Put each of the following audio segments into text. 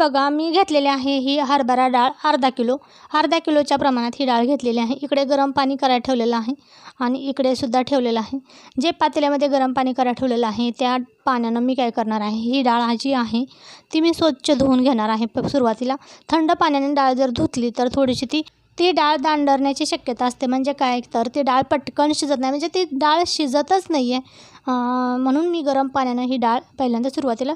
बघा मी घेतलेली आहे ही हरभरा डाळ अर्धा किलो. अर्धा किलोच्या प्रमाणात ही डाळ घेतलेली आहे. इकडे गरम पाणी करायला ठेवलेलं आहे आणि इकडे सुद्धा ठेवलेलं आहे. जे पातेल्यामध्ये गरम पाणी करायला ठेवलेलं आहे त्या पाण्यानं मी काय करणार आहे? ही डाळ जी आहे ती मी स्वच्छ धुवून घेणार आहे प सुरुवातीला. थंड पाण्याने डाळ जर धुतली तर थोडीशी ती ती डाळ दांडरण्याची शक्यता असते. म्हणजे काय? तर ती डाळ पटकन शिजत नाही. म्हणजे ती डाळ शिजतच नाही आहे म्हणून मी गरम पाण्यानं ही डाळ पहिल्यांदा सुरुवातीला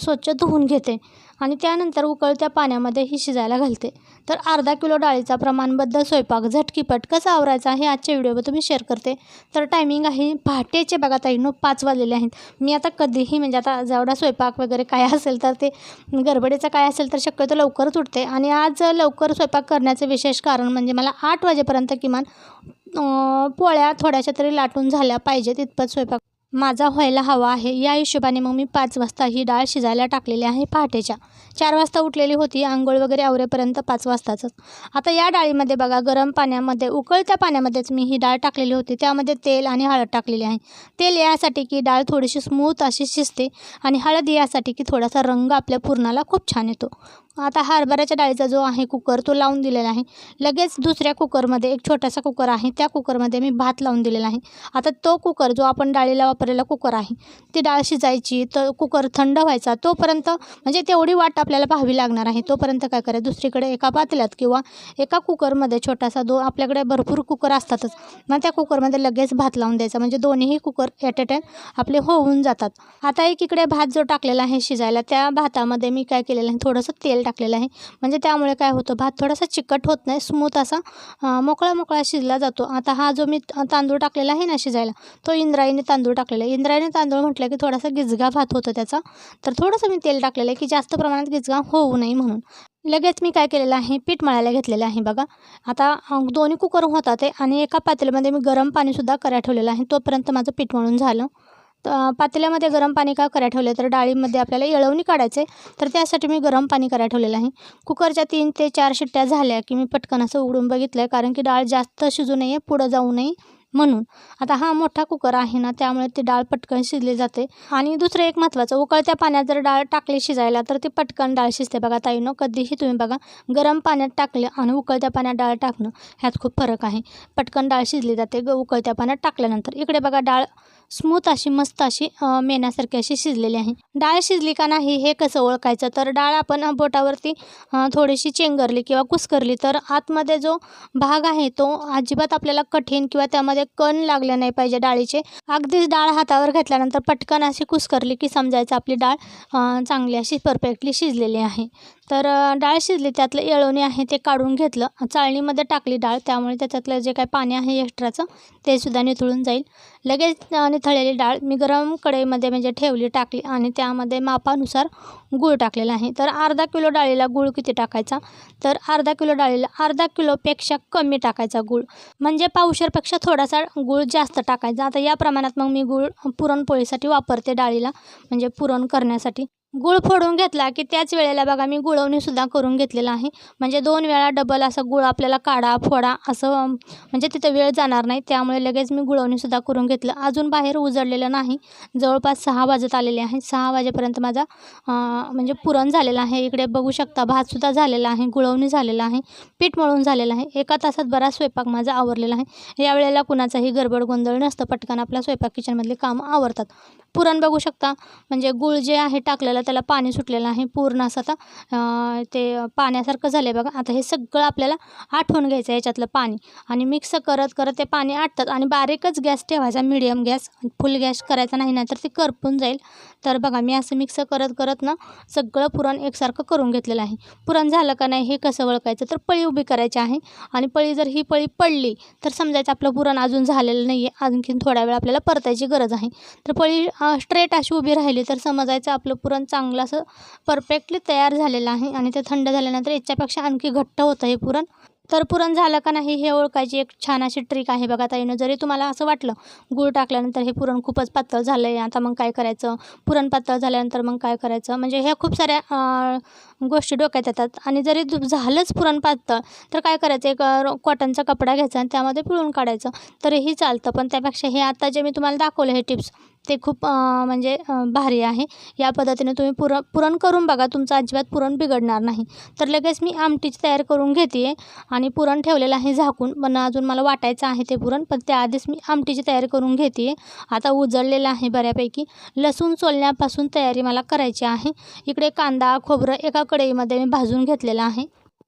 स्वच्छ धुवून घेते. आणि त्यानंतर उकळत्या पाण्यामध्ये ही शिजायला घालते. तर अर्धा किलो डाळीचा प्रमाणबद्ध स्वयंपाक झटकीपट कसा आवरायचा हे आजच्या व्हिडिओवर तुम्ही शेअर करते. तर टायमिंग आहे पहाटेचे बघा ताईनो पाच वाजलेले आहेत. मी आता कधीही म्हणजे आता जेवढा स्वयंपाक वगैरे काय असेल तर ते गडबडीचं काय असेल तर शक्यतो लवकरच उठते. आणि आज लवकर स्वयंपाक करण्याचं विशेष कारण म्हणजे मला आठ वाजेपर्यंत किमान पोळ्या थोड्याशा तरी लाटून झाल्या पाहिजेत इतपत स्वयंपाक माझा व्हायला हवा आहे. या हिशोबाने मग मी पाच वाजता ही डाळ शिजायला टाकलेली आहे पहाटेच्या. चार वाजता उठलेली होती. आंघोळ वगैरे आवरेपर्यंत पाच वाजताच. आता या डाळीमध्ये बघा गरम पाण्यामध्ये उकळत्या पाण्यामध्येच मी ही डाळ टाकलेली होती. त्यामध्ये तेल आणि हळद टाकलेली आहे. तेल यासाठी की डाळ थोडीशी स्मूथ अशी शिजते आणि हळद यासाठी की थोडासा रंग आपल्या पूर्णाला खूप छान येतो. आता हरभऱ्याच्या डाळीचा जो आहे कुकर तो लावून दिलेला आहे. लगेच दुसऱ्या कुकरमध्ये एक छोटासा कुकर आहे त्या कुकरमध्ये मी भात लावून दिलेला आहे. आता तो कुकर जो आपण डाळीला वापरलेला कुकर आहे. ती डाळ शिजायची तर कुकर थंड व्हायचा तोपर्यंत म्हणजे तेवढी वाट आपल्याला पाहावी लागणार आहे. तोपर्यंत काय करायचं? दुसरीकडे एका पातेल्यात किंवा एका कुकरमध्ये छोटासा दो आपल्याकडे भरपूर कुकर असतातच. मग त्या कुकरमध्ये लगेच भात लावून द्यायचा. म्हणजे दोन्हीही कुकर ॲट अ टाईम आपले हो होऊन जातात. आता एक इकडे भात जो टाकलेला आहे शिजायला त्या भातामध्ये मी काय केलेलं आहे? थोडंसं तेल टाकलेलं आहे. म्हणजे त्यामुळे काय होतं? भात थोडासा चिकट होत नाही. स्मूथ असा मोकळा मोकळा शिजला जातो. आता हा जो मी तांदूळ टाकलेला आहे ना शिजायला तो इंद्रायणी तांदूळ टाकलेलं आहे. इंद्रायणी तांदूळ म्हटलं की थोडासा गिजगा भात होतो त्याचा. तर थोडंसं मी तेल टाकलेलं आहे की जास्त प्रमाणात गिजगा होऊ नये म्हणून. लगेच मी काय केलेलं आहे? पीठ मळायला घेतलेलं आहे बघा. आता दोन्ही कुकर होतात ते आणि एका पातेल्यामध्ये मी गरम पाणीसुद्धा करा ठेवलेलं आहे. तोपर्यंत माझं पीठ मळून झालं. तर पातेल्यामध्ये गरम पाणी का करायला ठेवले तर डाळीमध्ये आपल्याला येळवणी काढायचे तर त्यासाठी मी गरम पाणी करा ठेवलेलं आहे. कुकरच्या तीन ते चार शिट्ट्या झाल्या की मी पटकन असं उघडून बघितलं आहे कारण की डाळ जास्त शिजू नये पुढं जाऊ नये. म्हणून. आता हा मोठा कुकर आहे ना त्यामुळे ती डाळ पटकन शिजली जाते. आणि दुसरं एक महत्त्वाचं उकळत्या पाण्यात जर डाळ टाकली शिजायला तर ती पटकन डाळ शिजते. बघा ताईनं कधीही तुम्ही बघा गरम पाण्यात टाकले आणि उकळत्या पाण्यात डाळ टाकणं ह्यात खूप फरक आहे. पटकन डाळ शिजली जाते ग उकळत्या पाण्यात टाकल्यानंतर. इकडे बघा डाळ स्मूथ अशी मस्त अशी मेण्यासारखी अशी शिजलेली आहे. डाळ शिजली का नाही हे कसं ओळखायचं? तर डाळ आपण बोटावरती थोडीशी चेंगरली किंवा कुस्करली तर आतमध्ये जो भाग आहे तो अजिबात आपल्याला कठीण किंवा त्यामध्ये कण लागले नाही पाहिजे डाळीचे. अगदीच डाळ हातावर घेतल्यानंतर पटकन अशी कुस्करली की समजायचं आपली डाळ चांगली अशी परफेक्टली शिजलेली आहे. तर डाळ शिजली त्यातलं येळवणी आहे ते काढून घेतलं. चाळणीमध्ये टाकली डाळ त्यामुळे त्याच्यातलं जे काही पाणी आहे एक्स्ट्राचं ते सुद्धा निथळून जाईल. लगेच निथळलेली डाळ मी गरम कढईमध्ये म्हणजे ठेवली टाकली आणि त्यामध्ये मापानुसार गूळ टाकलेला आहे. तर अर्धा किलो डाळीला गूळ किती टाकायचा? तर अर्धा किलो डाळीला अर्धा किलोपेक्षा कमी टाकायचा गूळ. म्हणजे पावशरपेक्षा थोडासा गूळ जास्त टाकायचा. आता या प्रमाणात मग मी गूळ पुरणपोळीसाठी वापरते डाळीला म्हणजे पुरण करण्यासाठी. गुळ फोडून घेतला की त्याच वेळेला बघा मी गुळवणीसुद्धा करून घेतलेला आहे. म्हणजे दोन वेळा डबल असं गुळ आपल्याला काढा फोडा असं म्हणजे तिथं वेळ जाणार नाही. त्यामुळे लगेच मी गुळवणीसुद्धा करून घेतलं. अजून बाहेर उजळलेलं नाही. जवळपास सहा वाजत आलेले आहे सहा वाजेपर्यंत माझा म्हणजे पुरण झालेलं आहे. इकडे बघू शकता भातसुद्धा झालेला आहे. गुळवणी झालेला आहे. पीठ मळून झालेलं आहे. एका तासात बराच स्वयंपाक माझा आवरलेला आहे. यावेळेला कुणाचाही गडबड गोंधळ नसतं. पटकन आपला स्वयंपाक किचनमधले कामं आवरतात. पुरण बघू शकता. म्हणजे गुळ जे आहे टाकलेलं त्याला पाणी सुटलेलं आहे पूर्ण असं आता. ते पाण्यासारखं झालं आहे बघा. आता हे सगळं आपल्याला आठवून घ्यायचं आहे याच्यातलं पाणी. आणि मिक्स करत करत ते पाणी आटतात. आणि बारीकच गॅस ठेवायचा मिडियम गॅस. फुल गॅस करायचा नाही नाहीतर तर ते करपून जाईल. तर बघा मी असं मिक्स करत करत ना सगळं पुरण एकसारखं करून घेतलेलं आहे. पुरण झालं का नाही हे कसं ओळखायचं? तर पळी उभी करायची आहे. आणि पळी जर ही पळी पडली तर समजायचं आपलं पुरण अजून झालेलं नाही आहे आणखीन थोड्या वेळ आपल्याला परतायची गरज आहे. तर पळी स्ट्रेट अशी उभी राहिली तर समजायचं आपलं पुरण चांगलं असं परफेक्टली तयार झालेलं आहे आणि ते थंड झाल्यानंतर याच्यापेक्षा आणखी घट्ट होतं हे पुरण. तर पुरण झालं का नाही हे ओळखायची एक छान अशी ट्रिक आहे बघा ताईनं. जरी तुम्हाला असं वाटलं गूळ टाकल्यानंतर हे पुरण खूपच पातळ झालं आहे आता मग काय करायचं? पुरण पातळ झाल्यानंतर मग काय करायचं? म्हणजे ह्या खूप साऱ्या गोष्टी डोक्यात येतात. आणि जरी झालंच पुरण पातळ तर काय करायचं? एक कॉटनचा कपडा घ्यायचा आणि त्यामध्ये पिळून काढायचं. तरीही चालतं. पण त्यापेक्षा हे आता जे मी तुम्हाला दाखवलं हे टिप्स ते खूप म्हणजे भारी आहे. या पद्धतीने तुम्ही पुर पुरण करून बघा तुमचं अजिबात पुरण बिघडणार नाही. तर लगेच मी आमटीची तयार करून घेते आहे आणि पुरण ठेवलेलं आहे झाकून. पण अजून मला वाटायचं आहे ते पुरण पण त्याआधीच मी आमटीची तयारी करून घेते आहे आता उजळलेलं आहे बऱ्यापैकी. लसूण सोलण्यापासून तयारी मला करायची आहे. इकडे कांदा खोबरं एका कढईमध्ये मी भाजून घेतलेलं आहे.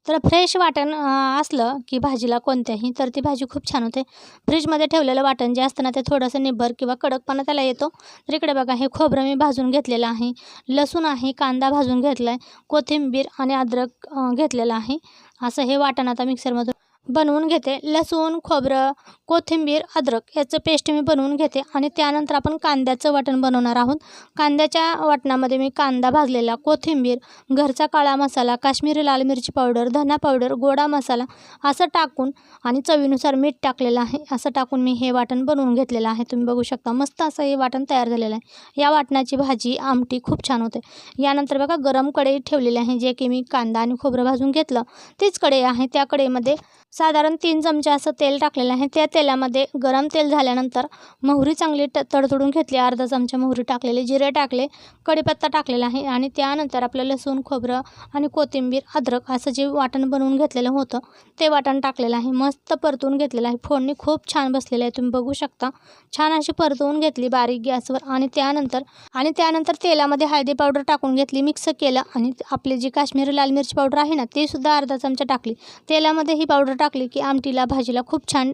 तर फ्रेश वाटण असलं की भाजीला कोणत्याही तर ती भाजी खूप छान होते. फ्रीजमध्ये ठेवलेलं वाटण जे असतं ना ते थोडंसं निब्बर किंवा कडकपणा त्याला येतो. तर इकडे बघा हे खोबरं मी भाजून घेतलेलं आहे. लसूण आहे कांदा भाजून घेतला आहे कोथिंबीर आणि अद्रक घेतलेलं आहे. असं हे वाटण आता मिक्सरमधून बनवून घेते. लसूण खोबरं कोथिंबीर अद्रक याचं पेस्ट मी बनवून घेते. आणि त्यानंतर आपण कांद्याचं वाटण बनवणार आहोत. कांद्याच्या वाटणामध्ये मी कांदा भाजलेला कोथिंबीर घरचा काळा मसाला काश्मीरी लाल मिरची पावडर धना पावडर गोडा मसाला असं टाकून आणि चवीनुसार मीठ टाकलेलं आहे. असं टाकून मी हे वाटण बनवून घेतलेलं आहे. तुम्ही बघू शकता मस्त असं हे वाटण तयार झालेलं आहे. या वाटणाची भाजी आमटी खूप छान होते. यानंतर बघा गरम कढई ठेवलेली आहे जे की मी कांदा आणि खोबरं भाजून घेतलं. तीच कढई आहे. त्या कढईमध्ये साधारण तीन चमचे असं तेल टाकलेलं आहे. त्या तेलामध्ये गरम तेल झाल्यानंतर मोहरी चांगली ट तडतडून घेतली. अर्धा चमचा मोहरी टाकलेली जिरे टाकले कढीपत्ता टाकलेला आहे आणि त्यानंतर आपलं लसूण खोबरं आणि कोथिंबीर अद्रक असं जे वाटण बनवून घेतलेलं होतं ते वाटण टाकलेलं आहे. मस्त परतवून घेतलेलं आहे. फोडणी खूप छान बसलेली आहे. तुम्ही बघू शकता. छान अशी परतवून घेतली बारीक गॅसवर आणि त्यानंतर आणि त्यानंतर तेलामध्ये हळदी पावडर टाकून घेतली मिक्स केलं आणि आपली जी काश्मीरी लाल मिरची पावडर आहे ना ती सुद्धा अर्धा चमचा टाकली. तेलामध्ये ही पावडर टाकली की आमटीला भाजीला खूप छान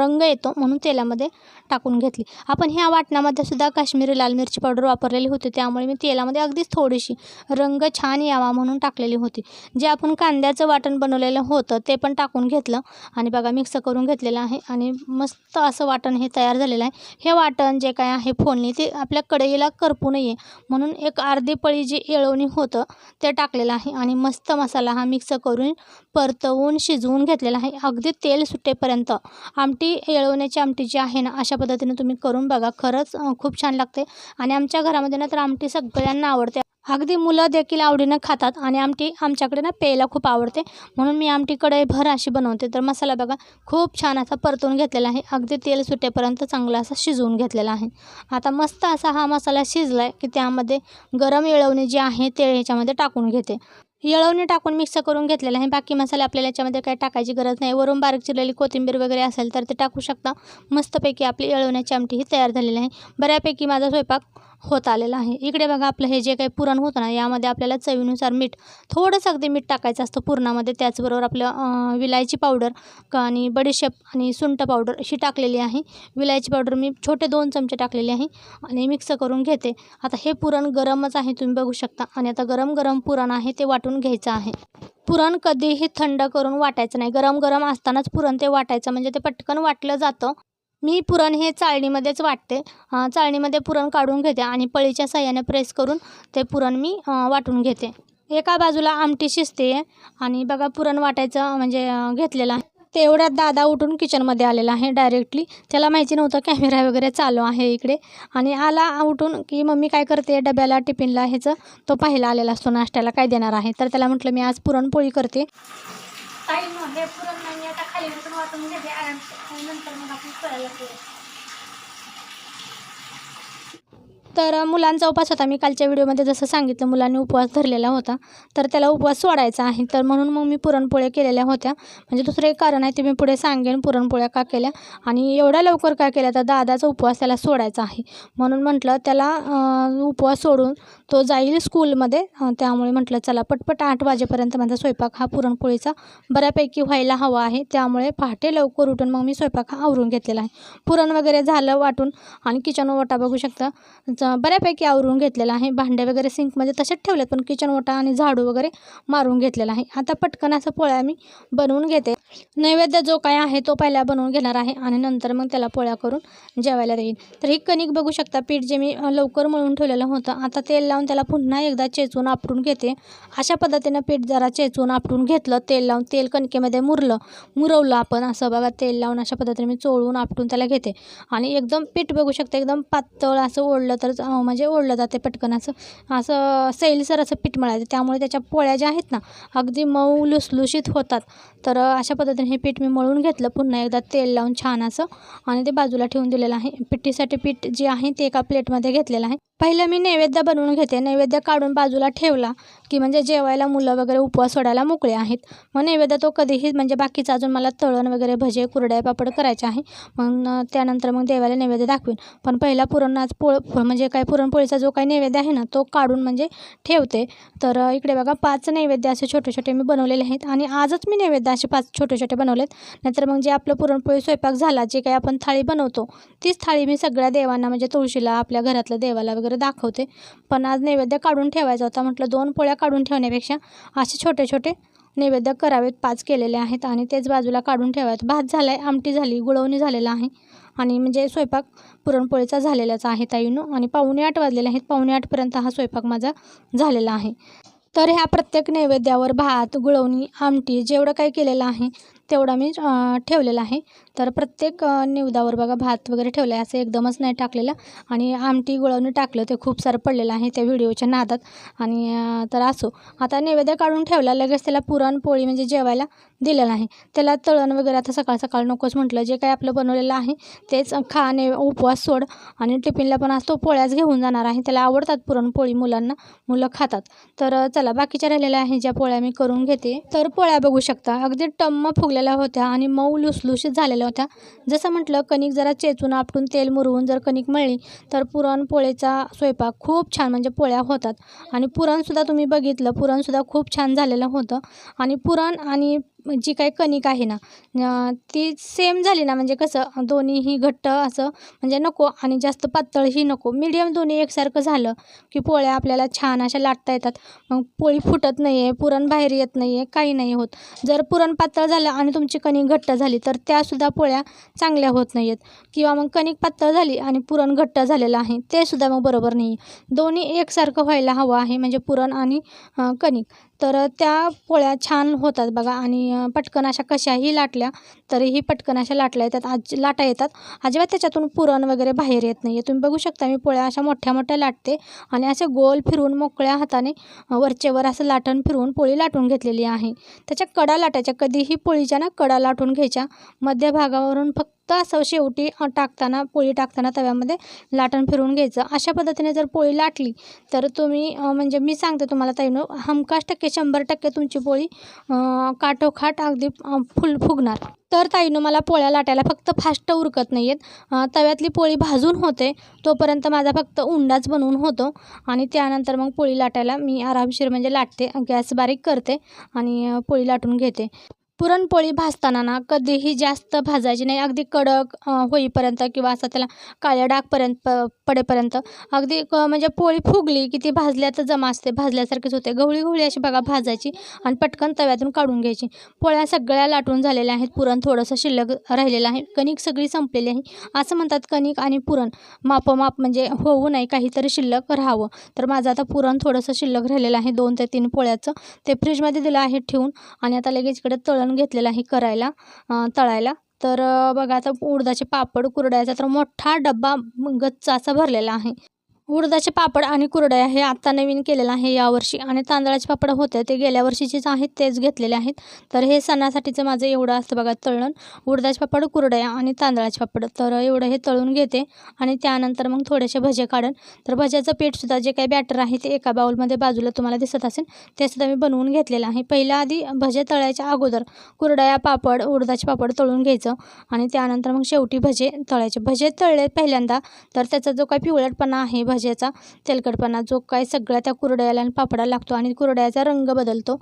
रंग येतो म्हणून तेलामध्ये टाकून घेतली. आपण ह्या वाटणामध्ये सुद्धा काश्मीरी लाल मिरची पावडर वापरलेली होती त्यामुळे मी तेलामध्ये अगदीच थोडीशी रंग छान यावा म्हणून टाकलेली होती. जे आपण कांद्याचं वाटण बनवलेलं होतं ते पण टाकून घेतलं आणि बघा मिक्स करून घेतलेलं आहे आणि मस्त असं वाटण हे तयार झालेलं आहे. हे वाटण जे काय आहे फोडणी ते आपल्या कढईला करपू नये म्हणून एक अर्धी पळी जी येळवणी होतं ते टाकलेलं आहे आणि मस्त मसाला हा मिक्स करून परतवून शिजवून घेतलेला आहे. अगदी तेल सुटेपर्यंत आमटी येळवण्याची आमटी जी आहे ना अशा पद्धतीने तुम्ही करून बघा. खरंच खूप छान लागते. आणि आमच्या घरामध्ये ना तर आमटी सगळ्यांना आवडते. अगदी मुलं देखील आवडीनं खातात आणि आमटी आमच्याकडे ना प्यायला खूप आवडते. म्हणून मी आमटी भर अशी बनवते. तर मसाला बघा खूप छान असा परतून घेतलेला आहे. अगदी तेल सुटेपर्यंत चांगला असा शिजवून घेतलेला आहे. आता मस्त असा हा मसाला शिजला आहे की त्यामध्ये गरम येळवणी जी आहे ते ह्याच्यामध्ये टाकून घेते. येळवणी टाकून मिक्स करून घेतलेलं आहे. बाकी मसाले आपल्याला याच्यामध्ये काही टाकायची गरज नाही. वरून बारीक चिरलेली कोथिंबीर वगैरे असेल तर ते टाकू शकता. मस्तपैकी आपली येळवण्याची आमटी ही तयार झालेली आहे. बऱ्यापैकी माझा स्वयंपाक होत आलेलं आहे. इकडे बघा आपलं हे जे काही पुरण होतं ना यामध्ये आपल्याला चवीनुसार मीठ थोडंसं अगदी मीठ टाकायचं असतं पुरणामध्ये. त्याचबरोबर आपलं विलायची पावडर क आणि बडीशेप आणि सुंट पावडर अशी टाकलेली आहे. विलायची पावडर मी छोटे दोन चमचे टाकलेले आहे आणि मिक्स करून घेते. आता हे पुरण गरमच आहे तुम्ही बघू शकता. आणि आता गरम गरम पुरण आहे ते वाटून घ्यायचं आहे. पुरण कधीही थंड करून वाटायचं नाही. गरम गरम असतानाच पुरण ते वाटायचं. म्हणजे ते पटकन वाटलं जातं. मी पुरण हे चाळणीमध्येच वाटते. चाळणीमध्ये पुरण काढून घेते आणि पळीच्या साह्याने प्रेस करून ते पुरण मी वाटून घेते. एका बाजूला आमटी शिजते आणि बघा पुरण वाटायचं म्हणजे घेतलेलं आहे. तेवढ्यात दादा उठून किचनमध्ये आलेला आहे डायरेक्टली. त्याला माहिती नव्हतं कॅमेरा वगैरे चालू आहे इकडे. आणि आला उठून की मम्मी काय करते डब्याला टिफिनला ह्याचं तो पाहिला आलेला असतो नाश्त्याला काय देणार आहे. तर त्याला म्हटलं मी आज पुरणपोळी करते. हे पुरण नाही आता खाली वाटून घेते नंतर करायला तर मुलांचा उपवास होता. मी कालच्या व्हिडिओमध्ये जसं सांगितलं मुलांनी उपवास धरलेला होता. तर त्याला उपवास सोडायचा आहे. तर म्हणून मग मी पुरणपोळ्या केलेल्या होत्या. म्हणजे दुसरं एक कारण आहे ते मी पुढे सांगेन पुरणपोळ्या का केल्या. आणि एवढ्या लवकर का केल्या तर दादाचा उपवास त्याला सोडायचा आहे. म्हणून म्हटलं त्याला उपवास सोडून तो जाईल स्कूलमध्ये. त्यामुळे म्हटलं चला पटपट आठ वाजेपर्यंत माझा स्वयंपाक हा पुरणपोळीचा बऱ्यापैकी व्हायला हवा आहे. त्यामुळे पहाटे लवकर उठून मग मी स्वयंपाक हा आवरून घेतलेला आहे. पुरण वगैरे झालं वाटून आणि किचन ओटा बघू शकता. च- बऱ्यापैकी आवरून घेतलेला आहे. भांडे वगैरे सिंकमध्ये तसेच ठेवलेत पण किचन ओटा आणि झाडू वगैरे मारून घेतलेला आहे. आता पटकन असं पोळ्या मी बनवून घेते. नैवेद्य जो काय आहे तो पहिला बनवून घेणार आहे आणि नंतर मग त्याला पोळ्या करून जेवायला देईन. तर ही कणिक बघू शकता पीठ जे मी लवकर मळून ठेवलेलं होतं आता तेल लावून त्याला पुन्हा एकदा चेचून आपटून घेते. अशा पद्धतीनं पीठ जरा चेचून आपटून घेतलं तेल लावून तेल कणकेमध्ये मुरलं मुरवलं आपण असं बघा तेल लावून अशा पद्धतीने मी चोळून आपटून त्याला घेते. आणि एकदम पीठ बघू शकते एकदम पातळ असं ओढलं तर म्हणजे ओढलं जाते पटकन असं असं सैलसर असं पीठ मळायचं. त्यामुळे त्याच्या पोळ्या ज्या आहेत ना अगदी मऊ लुसलुशीत होतात. तर अशा पद्धतीने हे पीठ मी मळून घेतलं. पुन्हा एकदा तेल लावून छान असं आणि ते बाजूला ठेवून दिलेलं आहे. पिठीसाठी पीठ जे आहे ते एका प्लेटमध्ये घेतलेलं आहे. पहिलं मी नैवेद्य बनवून घेते. नैवेद्य काढून बाजूला ठेवला की म्हणजे जेवायला मुलं वगैरे उपवास सोडायला मोकळे आहेत. मग नैवेद्य तो कधीही म्हणजे बाकीचं अजून मला तळण वगैरे भजे कुरड्या पापड करायचे आहे. मग त्यानंतर मग देवाला नैवेद्य दाखवेन. पण पहिला पुरणनाच पोळ म्हणजे काय पुरणपोळीचा जो काही नैवेद्य आहे ना तो काढून म्हणजे ठेवते. तर इकडे बघा पाच नैवेद्य असे छोटे छोटे मी बनवलेले आहेत आणि आजच मी नैवेद्य असे पाच छोटे छोटे बनवलेत. नाहीतर मग जे आपलं पुरणपोळी स्वयंपाक झाला जे काही आपण थाळी बनवतो तीच थाळी मी सगळ्या देवांना म्हणजे तुळशीला आपल्या घरातल्या देवाला वगैरे दाखवते. पण आज नैवेद्य काढून ठेवायचा होता. म्हटलं दोन पोळ्या काढून ठेवण्यापेक्षा असे छोटे छोटे नैवेद्य करावेत. पाच केलेले आहेत आणि तेच बाजूला काढून ठेवायत. भात झाला आहे आमटी झाली गुळवणी झालेला आहे. आणि म्हणजे स्वयंपाक पुरणपोळीचा झालेलाच आहे ताईनो. आणि पावणे आठ वाजलेले आहेत. पावणे आठपर्यंत हा स्वयंपाक माझा झालेला आहे. तर ह्या प्रत्येक नैवेद्यावर भात गुळवणी आमटी जेवढं काही केलेलं आहे तेवढा मी ठेवलेला आहे. तर प्रत्येक निवदावर बघा भात वगैरे ठेवला आहे असं एकदमच नाही टाकलेलं. आणि आमटी गुळवणी टाकलं ते खूप सारं पडलेलं आहे त्या व्हिडिओच्या नादात. आणि तर असो. आता नैवेद्य काढून ठेवला लगेच त्याला पुरणपोळी म्हणजे जेवायला दिलेलं आहे. त्याला तळण वगैरे आता सकाळ सकाळ नकोच म्हटलं. जे काही आपलं बनवलेलं आहे तेच खा आणि उपवास सोड आणि टिफिनला पण आज तो पोळ्याच घेऊन जाणार आहे. त्याला आवडतात पुरणपोळी मुलांना. मुलं खातात. तर चला बाकीच्या राहिलेल्या आहे ज्या पोळ्या मी करून घेते. तर पोळ्या बघू शकता. अगदी टम्म फुगलेल्या होत्या आणि मऊ लुसलुशीत झालेल्या होत्या. जसं म्हटलं कणिक जरा चेचून आपटून तेल मुरवून जर कणिक मळली तर पुरणपोळीचा स्वयंपाक खूप छान म्हणजे पोळ्या होतात. आणि पुरणसुद्धा तुम्ही बघितलं पुरणसुद्धा खूप छान झालेलं होतं. आणि पुरण आणि जी काही कणिक आहे ना ती सेम झाली ना. म्हणजे कसं दोन्हीही घट्ट असं म्हणजे नको आणि जास्त पातळही नको. मीडियम दोन्ही एकसारखं झालं की पोळ्या आपल्याला छान अशा लाटता येतात. मग पोळी फुटत नाही आहे पुरण बाहेर येत नाही आहे काही नाही होत. जर पुरण पातळ झालं आणि तुमची कणिक घट्ट झाली तर त्यासुद्धा पोळ्या चांगल्या होत नाही आहेत किंवा मग कणिक पातळ झाली आणि पुरण घट्ट झालेलं आहे ते सुद्धा मग बरोबर नाही आहे दोन्ही एकसारखं व्हायला हवं आहे म्हणजे पुरण आणि कणिक. तर त्या पोळ्या छान होतात बघा. आणि पटकन अशा कशाही लाटल्या तरीही पटकन अशा लाटल्या येतात. आज लाटा येतात. अजिबात त्याच्यातून पुरण वगैरे बाहेर येत नाही आहे तुम्ही बघू शकता मी पोळ्या अशा मोठ्या मोठ्या लाटते आणि असे गोल फिरून मोकळ्या हाताने वरचेवर असं लाटण फिरवून पोळी लाटून घेतलेली आहे. त्याच्या कडा लाटायच्या. कधीही पोळीच्या ना कडा लाटून घ्यायच्या. मध्यभागावरून फक्त असं शेवटी टाकताना पोळी टाकताना तव्यामध्ये लाटण फिरवून घ्यायचं. अशा पद्धतीने जर पोळी लाटली तर तुम्ही म्हणजे मी सांगते तुम्हाला ताईनो हमखास टक्के शंभर टक्के तुमची पोळी काठोखाट अगदी फुल फुगणार. तर ताईनो मला पोळ्या लाटायला फक्त फास्ट उरकत नाही आहेत तव्यातली पोळी भाजून होते तोपर्यंत माझा फक्त उंडाच बनवून होतो आणि त्यानंतर मग पोळी लाटायला मी आरामशीर म्हणजे लाटते गॅस बारीक करते आणि पोळी लाटून घेते. पुरणपोळी भाजताना ना कधीही जास्त भाजायची नाही. अगदी कडक होईपर्यंत किंवा असं त्याला काळ्या डागपर्यंत प पडेपर्यंत. अगदी क म्हणजे पोळी फुगली की ती भाजल्या तर जमा असते. भाजल्यासारखीच होते. गवळी गवळी अशी बघा भाजायची आणि पटकन तव्यातून काढून घ्यायची. पोळ्या सगळ्या लाटून झालेल्या आहेत. पुरण थोडंसं शिल्लक राहिलेलं आहे. कणिक सगळी संपलेली आहे. असं म्हणतात कणिक आणि पुरण मापमाप म्हणजे होऊ नये. काहीतरी शिल्लक राहावं. तर माझं आता पुरण थोडंसं शिल्लक राहिलेलं आहे. दोन ते तीन पोळ्याचं. ते फ्रीजमध्ये दिलं आहे ठेवून आणि आता लगेच इकडे तळण घेतलेलं आहे करायला तळायला. तर बघा आता उडदाचे पापड कुरड्याचा तर मोठा डब्बा गच्चा असा भरलेला आहे. उडदाचे पापड आणि कुरडया हे आत्ता नवीन केलेलं आहे यावर्षी. आणि तांदळाचे पापड होते ते गेल्या वर्षीचेच आहेत तेच घेतलेले आहेत. तर हे सणासाठीचं माझं एवढं असतं बघा तळण. उडदाचे पापड कुरडया आणि तांदळाचे पापड. तर एवढं हे तळून घेते आणि त्यानंतर मग थोडेसे भजे काढून तर भज्याचं पीठसुद्धा जे काही बॅटर आहे ते एका बाउलमध्ये बाजूला तुम्हाला दिसत असेल ते सुद्धा मी बनवून घेतलेलं आहे. पहिल्या आधी भजे तळायच्या अगोदर कुरडया पापड उडदाचे पापड तळून घ्यायचं आणि त्यानंतर मग शेवटी भजे तळायचे. भजे तळले पहिल्यांदा तर त्याचा जो काही पिवळटपणा आहे भाज्याचा तेलकटपणा जो काय सगळ्या त्या कुरड्याला आणि पापडाला लागतो आणि कुरड्याचा रंग बदलतो.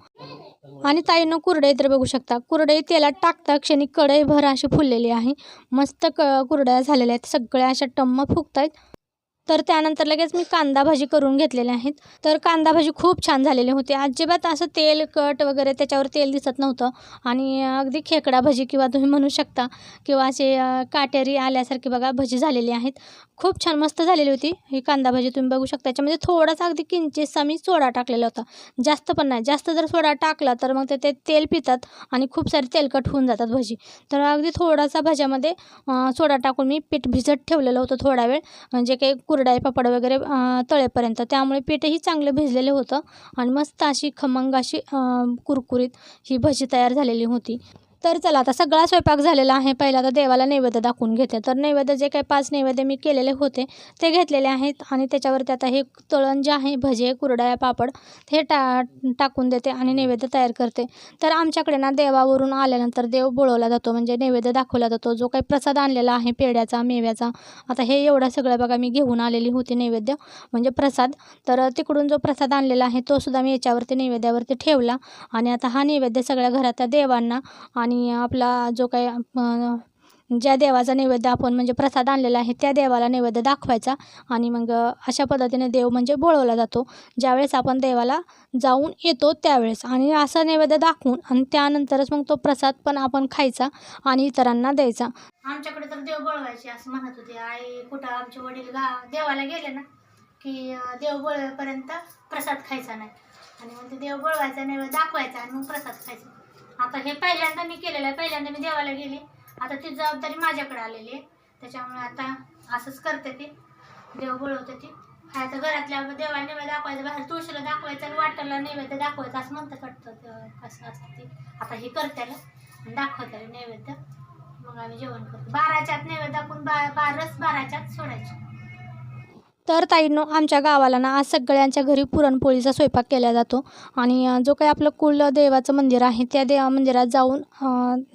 आणि ताईनं कुरडई तर बघू शकता. कुरडई तेलात टाकता क्षणी कढईभर अशी फुललेली आहे. मस्त क कुरड्या झालेल्या आहेत. सगळ्या अशा टम्म फुगत आहेत तर त्यानंतर लगेच मी कांदा भाजी करून घेतलेले आहेत. तर कांदा भाजी खूप छान झालेली होती. अजिबात असं तेल कट वगैरे त्याच्यावर तेल दिसत नव्हतं. आणि अगदी खेकडा भजी किंवा तुम्ही म्हणू शकता किंवा असे काटेरी आल्यासारखी बघा भजी झालेली आहेत. खूप छान मस्त झालेली होती ही कांदा भाजी. तुम्ही बघू शकता याच्यामध्ये थोडासा अगदी किंचितसा मी सोडा टाकलेला होता. जास्त पण नाही. जास्त जर सोडा टाकला तर मग ते ते तेल पितात आणि खूप सारे तेलकट होऊन जातात भजी. तर अगदी थोडासा भज्यामध्ये सोडा टाकून मी पीठ भिजत ठेवलेलं होतं थोडा वेळ. म्हणजे काही कुरडाई पापड वगैरे तळेपर्यंत. त्यामुळे पीठही चांगलं भिजलेलं होतं आणि मस्त अशी खमंग अशी कुरकुरीत ही भजी तयार झालेली होती. तर चला आता सगळा स्वयंपाक झालेला आहे. पहिला आता देवाला नैवेद्य दाखवून घेते. तर नैवेद्य जे काही पाच नैवेद्य मी केलेले होते ते घेतलेले आहेत. आणि त्याच्यावरती आता हे तळण जे आहे भजे कुरड्या पापड हे टा टाकून देते आणि नैवेद्य तयार करते. तर आमच्याकडे ना देवावरून आल्यानंतर देव बोळवला जातो. म्हणजे नैवेद्य दाखवला जातो. जो काही प्रसाद आणलेला आहे पेढ्याचा मेव्याचा. आता हे एवढं सगळं बघा मी घेऊन आलेली होती नैवेद्य म्हणजे प्रसाद. तर तिकडून जो प्रसाद आणलेला आहे तो सुद्धा मी याच्यावरती नैवेद्यावरती ठेवला. आणि आता हा नैवेद्य सगळ्या घरातल्या देवांना आणि आणि आपला जो काही ज्या देवाचा नैवेद्य आपण म्हणजे प्रसाद आणलेला आहे त्या देवाला नैवेद्य दाखवायचा आणि मग अशा पद्धतीने देव म्हणजे बोळवला जातो. ज्यावेळेस आपण देवाला जाऊन येतो त्यावेळेस आणि असा नैवेद्य दाखवून आणि त्यानंतरच मग तो प्रसाद पण आपण खायचा आणि इतरांना द्यायचा. आमच्याकडे तर देव बोळवायचे असं म्हणत होते. आई कुठं आमचे वडील गा देवाला गेले ना की देव बोळवेपर्यंत प्रसाद खायचा नाही. आणि मग ते देव बोळवायचा नैवेद्य दाखवायचा आणि मग प्रसाद खायचा. आता हे पहिल्यांदा मी केलेलं आहे. पहिल्यांदा मी देवाला गेले. आता ती जबाबदारी माझ्याकडे आलेली आहे. त्याच्यामुळे आता असंच करते ते. देव बोलवते ती. हाय तर घरातल्या देवाला नैवेद्य दाखवायचं बाहेर तुळशीला दाखवायचं आणि वाटायला नैवेद्य दाखवायचं असं म्हणतात वाटतं. कसं असतं ते. आता हे करत्याला आणि दाखवत्याला नैवेद्य. मग आम्ही जेवण करतो. बाराच्या आत नैवेद्य दाखवून बा बारच बाराच्या आत सोडायचे. तर ताईंनो आमच्या गावाला ना आज सगळ्यांच्या घरी पुरणपोळीचा स्वयंपाक केला जातो. आणि जो काही आपलं कुल देवाचं मंदिर आहे त्या देवा मंदिरात जाऊन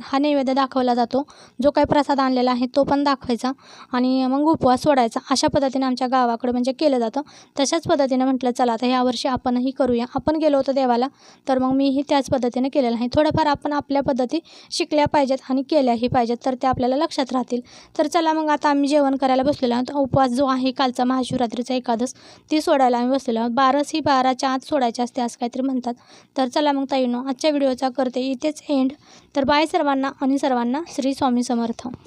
हा नैवेद्य दाखवला जातो. जो काही प्रसाद आणलेला आहे तो पण दाखवायचा. आणि मग उपवास सोडायचा. अशा पद्धतीने आमच्या गावाकडे म्हणजे केलं जातं. तशाच पद्धतीने म्हटलं चला आता यावर्षी आपणही करूया. आपण गेलो होतो देवाला तर मग मीही त्याच पद्धतीने केलेलं आहे. थोडंफार आपण आपल्या पद्धती शिकल्या पाहिजेत आणि केल्याही पाहिजेत तर त्या आपल्याला लक्षात राहतील. तर चला मग आता आम्ही जेवण करायला बसलेलो आहोत. उपवास जो आहे कालचा महाशिव रात्रीचा एकादस ती सोडायला आम्ही बसलेलो आहोत. बारस ही बाराच्या आत सोडायची असते असं काहीतरी म्हणतात. तर चला मग ताईनो आजच्या व्हिडिओचा करते इथेच एंड तर बाय सर्वांना आणि सर्वांना श्री स्वामी समर्थ.